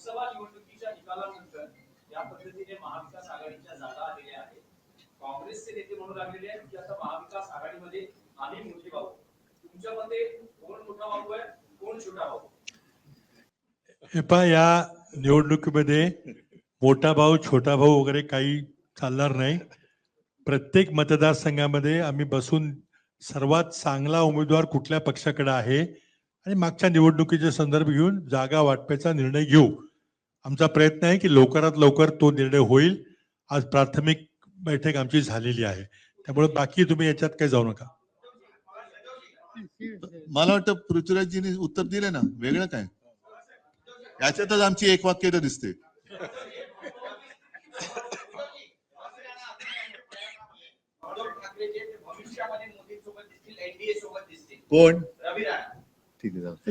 लोकसभा निवडणुकीच्या निकालानंतर या पद्धतीने महाविकास आघाडीच्या जागा आलेल्या आहेत. काँग्रेसचे नेते म्हणून लागलेले आहेत की आता महाविकास आघाडीमध्ये आम्ही मोठे भाऊ. तुमच्या मते कोण मोठा भाऊ आहे? कोण छोटा भाऊ? हे पहा या निवडणुकीमध्ये मोठा भाऊ छोटा भाऊ वगैरे काही चालणार नाही. प्रत्येक मतदारसंघामध्ये आम्ही बसून सर्वात चांगला उमेदवार कुठल्या पक्षाकडे आहे? आणि मागच्या निवडणुकीचे संदर्भ घेऊन जागा वाटपाचा निर्णय घेऊ. आमचा प्रयत्न आहे की लवकरात लवकर तो निर्णय होईल. आज प्राथमिक बैठक आमची झालेली आहे. त्यामुळे बाकी तुम्ही याच्यात काही जाऊ नका. मला वाटतं पृथ्वीराजजींनी उत्तर दिले ना. वेगळं काय? याच्यातच आमची एक वाक्य दिसते. उद्धव ठाकरे जे ते भविष्यामध्ये मोदींसोबत दिसतील एनडीए सोबत दिसतील कोण ठीक आहे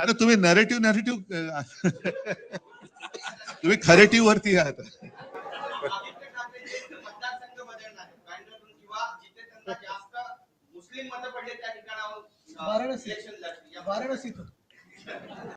अरे तुम्ही नरेटिव्ह नरेटिव्ह तुम्ही खरेटिव्ह वरती आहात वाराणसी. वाराणसीतून